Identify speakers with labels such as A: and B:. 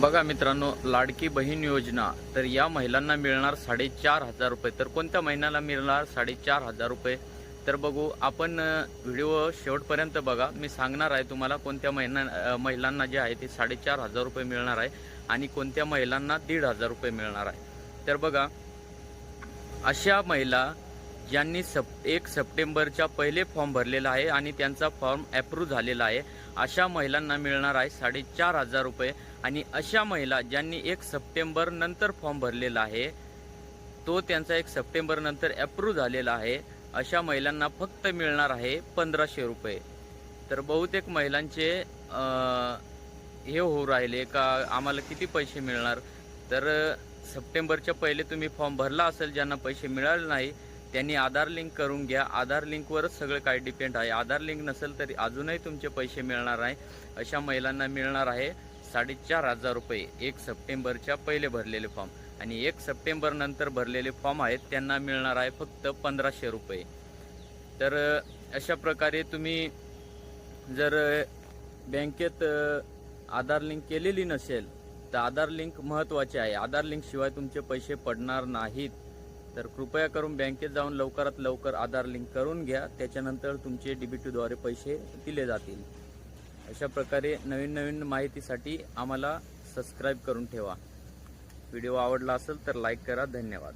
A: बघा मित्रांनो लाडकी बहीण योजना तर या महिलांना मिळणार साडेचार हजार रुपये. तर कोणत्या महिन्याला मिळणार साडेचार हजार रुपये? तर बघू आपण व्हिडिओ शेवटपर्यंत बघा. मी सांगणार आहे तुम्हाला कोणत्या महिना महिलांना जे आहे ते साडेचार हजार रुपये मिळणार आहे आणि कोणत्या महिलांना दीड हजार रुपये मिळणार आहे. तर बघा अशा महिला ज्यांनी सप एक सप्टेंबरच्या पहिले फॉर्म भरलेला आहे आणि त्यांचा फॉर्म अप्रूव्ह झालेला आहे अशा महिलांना मिळणार आहे साडेचार हजार रुपये. आणि अशा महिला ज्यांनी एक सप्टेंबर नंतर फॉर्म भरलेला आहे तो त्यांचा एक सप्टेंबर नंतर अप्रूव्ह झालेला आहे अशा महिलांना फक्त मिळणार आहे पंधराशे रुपये. तर बहुतेक महिलांचे हे होऊ राहिले का आम्हाला किती पैसे मिळणार? तर सप्टेंबरच्या पहिले तुम्ही फॉर्म भरला असेल ज्यांना पैसे मिळाले नाही त्यांनी आधार लिंक करून घ्या. आधार लिंकवरच सगळं काय डिपेंड आहे. आधार लिंक नसेल तरी अजूनही तुमचे पैसे मिळणार आहे अशा महिलांना मिळणार आहे. साडेचार हजार रुपये एक सप्टेंबरच्या पहिले भरलेले फॉर्म. आणि एक सप्टेंबर नंतर भरलेले फॉर्म आहेत त्यांना मिळणार आहे फक्त पंधराशे रुपये. तर अशा प्रकारे तुम्ही जर बँकेत आधार लिंक केलेली नसेल तर आधार लिंक महत्त्वाचे आहे. आधार लिंक शिवाय तुमचे पैसे पडणार नाहीत. तर कृपया करून बँकेत जाऊन लवकरात लवकर आधार लिंक करून घ्या. त्याच्यानंतर तुमचे डीबीटीद्वारे पैसे दिले जातील. अशा प्रकारे नवीन नवीन माहितीसाठी आम्हाला सबस्क्राईब करून ठेवा. व्हिडिओ आवडला असेल तर लाईक करा. धन्यवाद.